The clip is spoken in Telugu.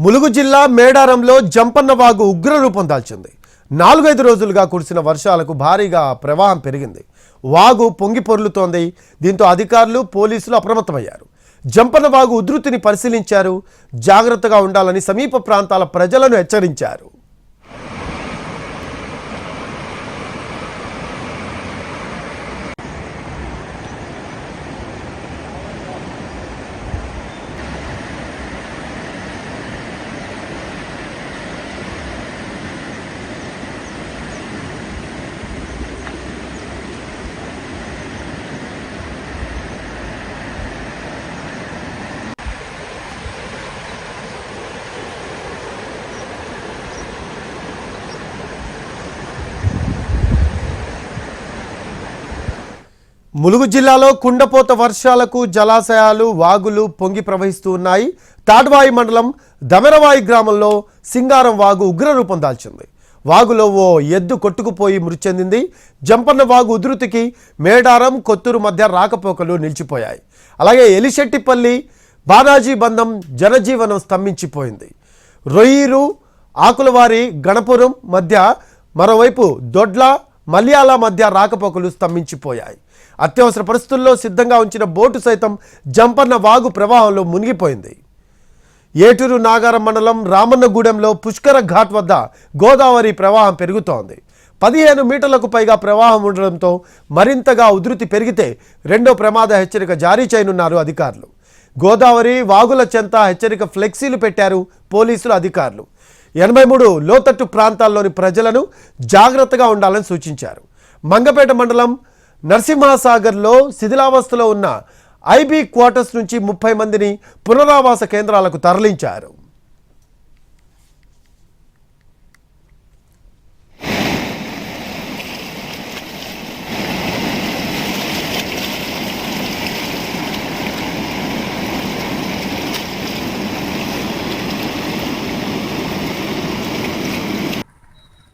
ములుగు జిల్లా మేడారంలో జంపన్న వాగు ఉగ్ర దాల్చింది. నాలుగైదు రోజులుగా కురిసిన వర్షాలకు భారీగా ప్రవాహం పెరిగింది. వాగు పొంగి పొర్లుతోంది. దీంతో అధికారులు పోలీసులు అప్రమత్తమయ్యారు. జంపన్న వాగు ఉధృతిని పరిశీలించారు. జాగ్రత్తగా ఉండాలని సమీప ప్రాంతాల ప్రజలను హెచ్చరించారు. ములుగు జిల్లాలో కుండపోత వర్షాలకు జలాశయాలు వాగులు పొంగి ప్రవహిస్తూ ఉన్నాయి. తాడ్వాయి మండలం దమెరవాయి గ్రామంలో సింగారం వాగు ఉగ్ర రూపం దాల్చింది. వాగులో ఓ ఎద్దు కొట్టుకుపోయి మృతి చెందింది. జంపన్న వాగు ఉధృతికి మేడారం కొత్తూరు మధ్య రాకపోకలు నిలిచిపోయాయి. అలాగే ఎలిశెట్టిపల్లి బానాజీ బంధం జనజీవనం స్తంభించిపోయింది. రొయ్యిరు ఆకులవారి గణపురం మధ్య మరోవైపు దొడ్ల మలయాళ మధ్య రాకపోకలు స్తంభించిపోయాయి. అత్యవసర పరిస్థితుల్లో సిద్ధంగా ఉంచిన బోటు సైతం జంపన్న వాగు ప్రవాహంలో మునిగిపోయింది. ఏటూరు నాగారం మండలం రామన్నగూడెంలో పుష్కర ఘాట్ వద్ద గోదావరి ప్రవాహం పెరుగుతోంది. పదిహేను మీటర్లకు పైగా ప్రవాహం ఉండడంతో మరింతగా ఉధృతి పెరిగితే రెండో ప్రమాద హెచ్చరిక జారీ చేయనున్నారు అధికారులు. గోదావరి వాగుల చెంత హెచ్చరిక ఫ్లెక్సీలు పెట్టారు పోలీసులు అధికారులు. ఎనభై మూడు లోతట్టు ప్రాంతాల్లోని ప్రజలను జాగ్రత్తగా ఉండాలని సూచించారు. మంగపేట మండలం నరసింహసాగర్లో శిథిలావస్థలో ఉన్న ఐబీ క్వార్టర్స్ నుంచి ముప్పై మందిని పునరావాస కేంద్రాలకు తరలించారు.